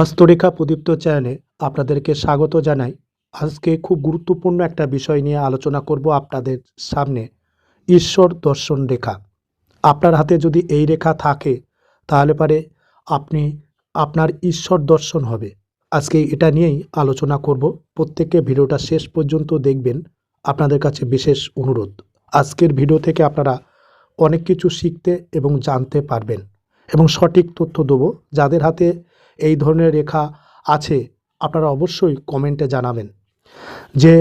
হস্তরেখা প্রদীপ্ত চ্যানেলে আপনাদেরকে স্বাগত জানাই। আজকে খুব গুরুত্বপূর্ণ একটা বিষয় নিয়ে আলোচনা করব আপনাদের সামনে, ঈশ্বর দর্শন রেখা। আপনার হাতে যদি এই রেখা থাকে, তাহলে পারে আপনি, আপনার ঈশ্বর দর্শন হবে। আজকে এটা নিয়েই আলোচনা করব। প্রত্যেককে ভিডিওটা শেষ পর্যন্ত দেখবেন। আপনাদের কাছে বিশেষ অনুরোধ। আজকের ভিডিও থেকে আপনারা অনেক কিছু শিখতে এবং জানতে পারবেন। এবং সঠিক তথ্য দেবো। যাদের হাতে এই ধরনের রেখা আছে, আপনারা অবশ্যই কমেন্টে জানাবেন। যে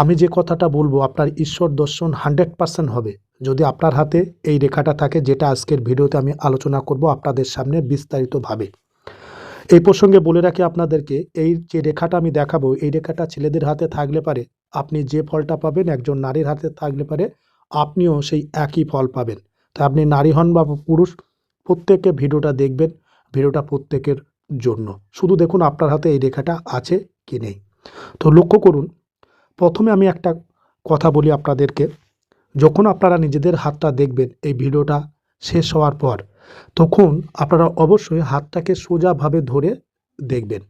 আমি যে কথাটা বলব, আপনার ঈশ্বর দর্শন হান্ড্রেড পার্সেন্ট হবে। যদি আপনার হাতে এই রেখাটা থাকে, যেটা আজকের ভিডিওতে আমি আলোচনা করব আপনাদের সামনে বিস্তারিতভাবে। এই প্রসঙ্গে বলে রাখি আপনাদেরকে, এই যে রেখাটা আমি দেখাবো, এই রেখাটা ছেলেদের হাতে থাকলে পারে আপনি যে ফলটা পাবেন, একজন নারীর হাতে থাকলে পারে আপনিও সেই একই ফল পাবেন। তা আপনি নারী হন বা পুরুষ প্রত্যেকে ভিডিওটা দেখবেন, ভিডিওটা প্রত্যেকের জন্য। শুধু দেখুন আপনার হাতে এই রেখাটা আছে কি নেই। তো লক্ষ্য করুন, প্রথমে আমি একটা কথা বলি আপনাদেরকে। যখন আপনারা নিজেদের হাতটা দেখবেন এই ভিডিওটা শেষ হওয়ার পর, তখন আপনারা অবশ্যই হাতটাকে সোজাভাবে ধরে দেখবেন।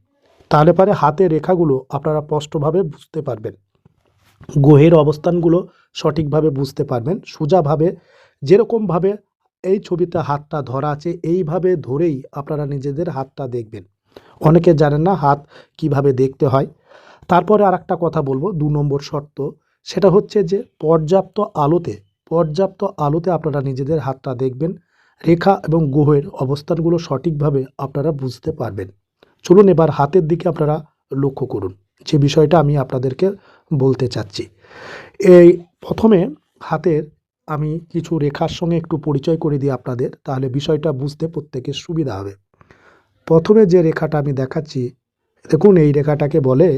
তাহলে পারে হাতের রেখাগুলো আপনারা স্পষ্টভাবে বুঝতে পারবেন। গ্রহের অবস্থানগুলো সঠিকভাবে বুঝতে পারবেন। সোজাভাবে, যেরকমভাবে এই ছবিতে হাতটা ধরা আছে, এইভাবে ধরেই আপনারা নিজেদের হাতটা দেখবেন। অনেকে জানেন না হাত কীভাবে দেখতে হয়। তারপরে আর একটা কথা বলব, দু নম্বর শর্ত, সেটা হচ্ছে যে পর্যাপ্ত আলোতে পর্যাপ্ত আলোতে আপনারা নিজেদের হাতটা দেখবেন। রেখা এবং গ্রহের অবস্থানগুলো সঠিকভাবে আপনারা বুঝতে পারবেন। চলুন এবার হাতের দিকে আপনারা লক্ষ্য করুন। যে বিষয়টা আমি আপনাদেরকে বলতে চাচ্ছি। এই প্রথমে হাতের আমি কিছু রেখার সঙ্গে একটু পরিচয় করে দিই আপনাদের, তাহলে বিষয়টা বুঝতে প্রত্যেকের সুবিধা হবে। প্রথমে যে রেখাটা আমি দেখাচ্ছি, দেখুন এই রেখাটাকে বলে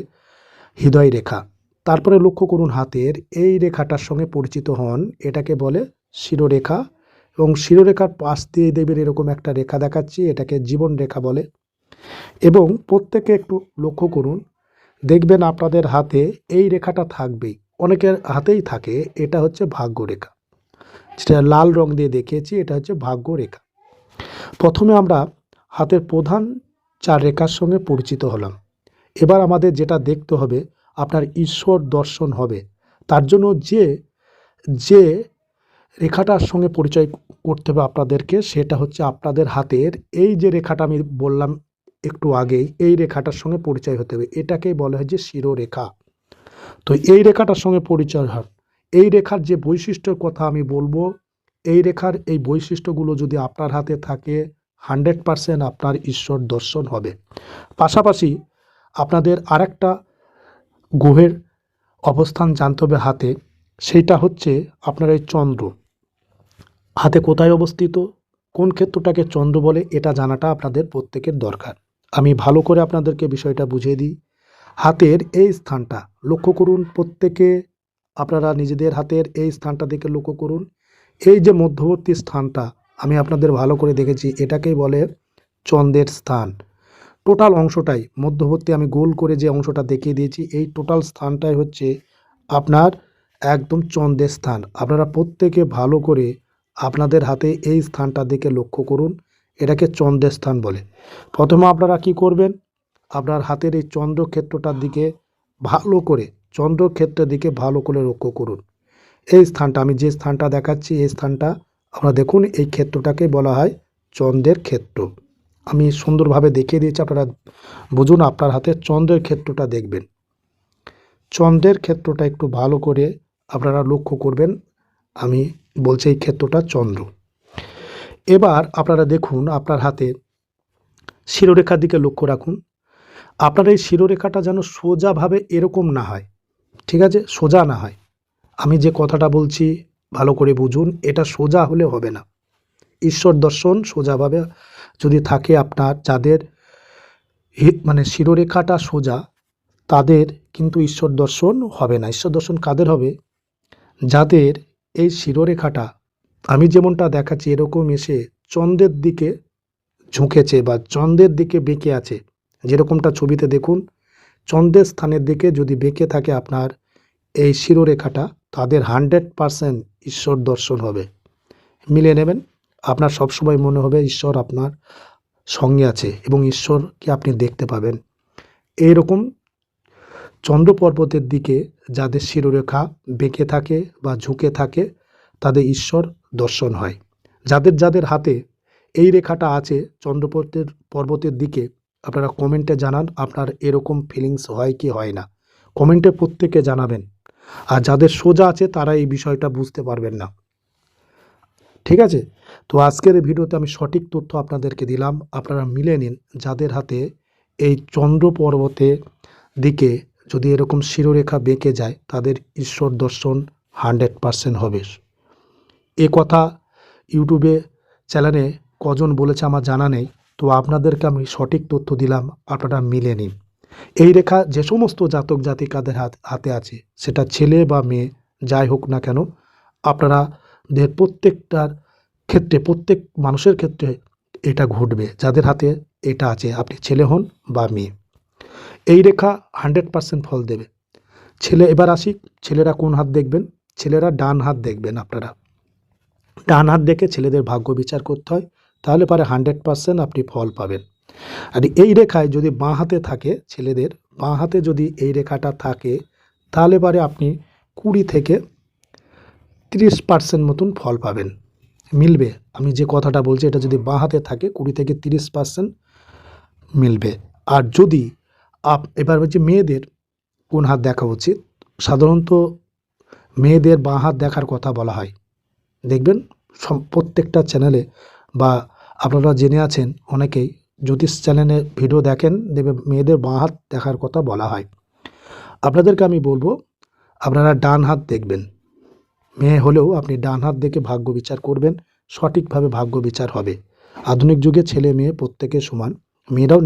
হৃদয় রেখা। তারপরে লক্ষ্য করুন হাতের, এই রেখাটার সঙ্গে পরিচিত হন, এটাকে বলে শিরোরেখা। এবং শিরোরেখার পাশ দিয়ে দেবের এরকম একটা রেখা দেখাচ্ছি, এটাকে জীবন রেখা বলে। এবং প্রত্যেকে একটু লক্ষ্য করুন, দেখবেন আপনাদের হাতে এই রেখাটা থাকবেই, অনেকের হাতেই থাকে, এটা হচ্ছে ভাগ্য রেখা। যেটা লাল রং দিয়ে দেখিয়েছি, এটা হচ্ছে ভাগ্য রেখা। প্রথমে আমরা হাতের প্রধান চার রেখার সঙ্গে পরিচিত হলাম। এবার আমাদের যেটা দেখতে হবে, আপনার ঈশ্বর দর্শন হবে। তার জন্য যে যে রেখাটার সঙ্গে পরিচয় করতে হবে আপনাদেরকে, সেটা হচ্ছে আপনাদের হাতের। এই যে রেখাটা আমি বললাম একটু আগেই, এই রেখাটার সঙ্গে পরিচয় হতে হবে। এটাকেই বলা হয় যে শিরোরেখা। তো এই রেখাটার সঙ্গে পরিচয় হন এই রেখার যে বৈশিষ্ট্যের কথা আমি বলব, এই রেখার এই বৈশিষ্ট্যগুলো যদি আপনার হাতে থাকে, হান্ড্রেড পারসেন্ট আপনার ঈশ্বর দর্শন হবে। পাশাপাশি আপনাদের আরেকটা গ্রহের অবস্থান জানতে হবে হাতে সেইটা হচ্ছে আপনার এই চন্দ্র। হাতে কোথায় অবস্থিত? কোন ক্ষেত্রটাকে চন্দ্র বলে এটা জানাটা আপনাদের প্রত্যেকের দরকার। আমি ভালো করে আপনাদেরকে বিষয়টা বুঝিয়ে দিই। হাতের এই স্থানটা লক্ষ্য করুন প্রত্যেকে আপনারা নিজেদের হাতের এই স্থানটা দিকে লক্ষ্য করুন। এই যে মধ্যবর্তী স্থানটা, আমি আপনাদের ভালো করে দেখেছি, এটাকেই বলে চন্দ্রের স্থান। টোটাল অংশটাই, মধ্যবর্তী আমি গোল করে যে অংশটা দেখিয়ে দিয়েছি, এই টোটাল স্থানটাই হচ্ছে আপনার একদম চন্দ্রের স্থান। আপনারা প্রত্যেকে ভালো করে আপনাদের হাতে এই স্থানটা দিকে লক্ষ্য করুন, এটাকে চন্দ্রের স্থান বলে। প্রথমে আপনারা কি করবেন? আপনার হাতের এই চন্দ্রক্ষেত্রটার দিকে ভালো করে চন্দ্রক্ষেত্রের দিকে ভালো করে লক্ষ্য করুন। এই স্থানটা, আমি যে স্থানটা দেখাচ্ছি, এই স্থানটা আপনারা দেখুন, এই ক্ষেত্রটাকে বলা হয় চন্দ্রের ক্ষেত্র। আমি সুন্দরভাবে দেখিয়ে দিয়েছি, আপনারা বুঝুন, আপনার হাতে চন্দ্রের ক্ষেত্রটা দেখবেন। চন্দ্রের ক্ষেত্রটা একটু ভালো করে আপনারা লক্ষ্য করবেন, আমি বলছি এই ক্ষেত্রটা চন্দ্র। এবার আপনারা দেখুন, আপনার হাতে শিরোরেখার দিকে লক্ষ্য রাখুন। আপনার এই শিরোরেখাটা যেন সোজাভাবে এরকম না হয়, ঠিক আছে? সোজা না হয়। আমি যে কথাটা বলছি, ভালো করে বুঝুন, এটা সোজা হলে হবে না। ঈশ্বর দর্শন সোজাভাবে যদি থাকে আপনার, যাদের মানে শিরোরেখাটা সোজা, তাদের কিন্তু ঈশ্বর দর্শন হবে না। ঈশ্বর দর্শন কাদের হবে? যাদের এই শিরোরেখাটা, আমি যেমনটা দেখাচ্ছি, এরকম এসে চন্দ্রের দিকে ঝুঁকেছে বা চন্দ্রের দিকে বেঁকে আছে যেরকমটা ছবিতে দেখুন চন্দ্রের স্থানের দিকে যদি বেঁকে থাকে আপনার এই শিরোরেখাটা, তাদের হান্ড্রেড পারসেন্ট ঈশ্বর দর্শন হবে। মিলে নেবেন, আপনার সবসময় মনে হবে ঈশ্বর আপনার সঙ্গে আছে এবং ঈশ্বরকে আপনি দেখতে পাবেন। এইরকম চন্দ্র পর্বতের দিকে যাদের শিরোরেখা বেঁকে থাকে বা ঝুঁকে থাকে, তাদের ঈশ্বর দর্শন হয়। যাদের যাদের হাতে এই রেখাটা আছে চন্দ্রপর্বতের, পর্বতের দিকে আপনারা কমেন্টে জানান আপনার এরকম ফিলিংস হয় কি হয় না। কমেন্টে প্রত্যেকে জানাবেন। আর যাদের সোজা আছে তারা এই বিষয়টা বুঝতে পারবেন না। ঠিক আছে? তো আজকের ভিডিওতে আমি সঠিক তথ্য আপনাদেরকে দিলাম। আপনারা মিলে নিন। যাদের হাতে এই চন্দ্র পর্বতে দিকে যদি এরকম শিরোরেখা বেঁকে যায়, তাদের ঈশ্বর দর্শন হান্ড্রেড পারসেন্ট হবে। এ কথা ইউটিউবে চ্যানেলে কজন বলেছে আমার জানা নেই। তো আপনাদেরকে আমি সঠিক তথ্য দিলাম, আপনারা মিলে নিন। এই রেখা যে সমস্ত জাতক জাতিকাদের হাত, হাতে আছে, সেটা ছেলে বা মেয়ে, যাই হোক না কেন, আপনারা দের প্রত্যেকটার ক্ষেত্রে, প্রত্যেক মানুষের ক্ষেত্রে এটা ঘটবে। যাদের হাতে এটা আছে, আপনি ছেলে হন বা মেয়ে। এই রেখা হান্ড্রেড পারসেন্ট ফল দেবে। ছেলে, এবার আসি, ছেলেরা কোন হাত দেখবেন? ছেলেরা ডান হাত দেখবেন আপনারা। ডান হাত দেখে ছেলেদের ভাগ্য বিচার করতে হয়। তাহলে পারে হান্ড্রেড পারসেন্ট আপনি ফল পাবেন। আর এই রেখায় যদি বাঁ হাতে থাকে ছেলেদের, বাঁ হাতে যদি এই রেখাটা থাকে, তাহলে পারে আপনি কুড়ি থেকে তিরিশ পার্সেন্ট মতন ফল পাবেন। মিলবে। আমি যে কথাটা বলছি, এটা যদি বাঁ হাতে থাকে, কুড়ি থেকে তিরিশ পার্সেন্ট মিলবে। আর যদি আপ, এবার হচ্ছে মেয়েদের কোন হাত দেখা উচিত? সাধারণত মেয়েদের বাঁ হাত দেখার কথা বলা হয়। দেখবেন প্রত্যেকটা চ্যানেলে বা আপনারা জেনে আছেন, অনেকেই জ্যোতিষ চ্যানেলে ভিডিও দেখেন দেবে মেয়েদের বাঁ হাত দেখার কথা বলা হয়। আপনাদেরকে আমি বলব, আপনারা ডান হাত দেখবেন। মেয়ে হলেও আপনি ডান হাত দেখে ভাগ্য বিচার করবেন, সঠিকভাবে ভাগ্য বিচার হবে। আধুনিক যুগে ছেলে মেয়ে প্রত্যেকে সমান, মেয়েরাও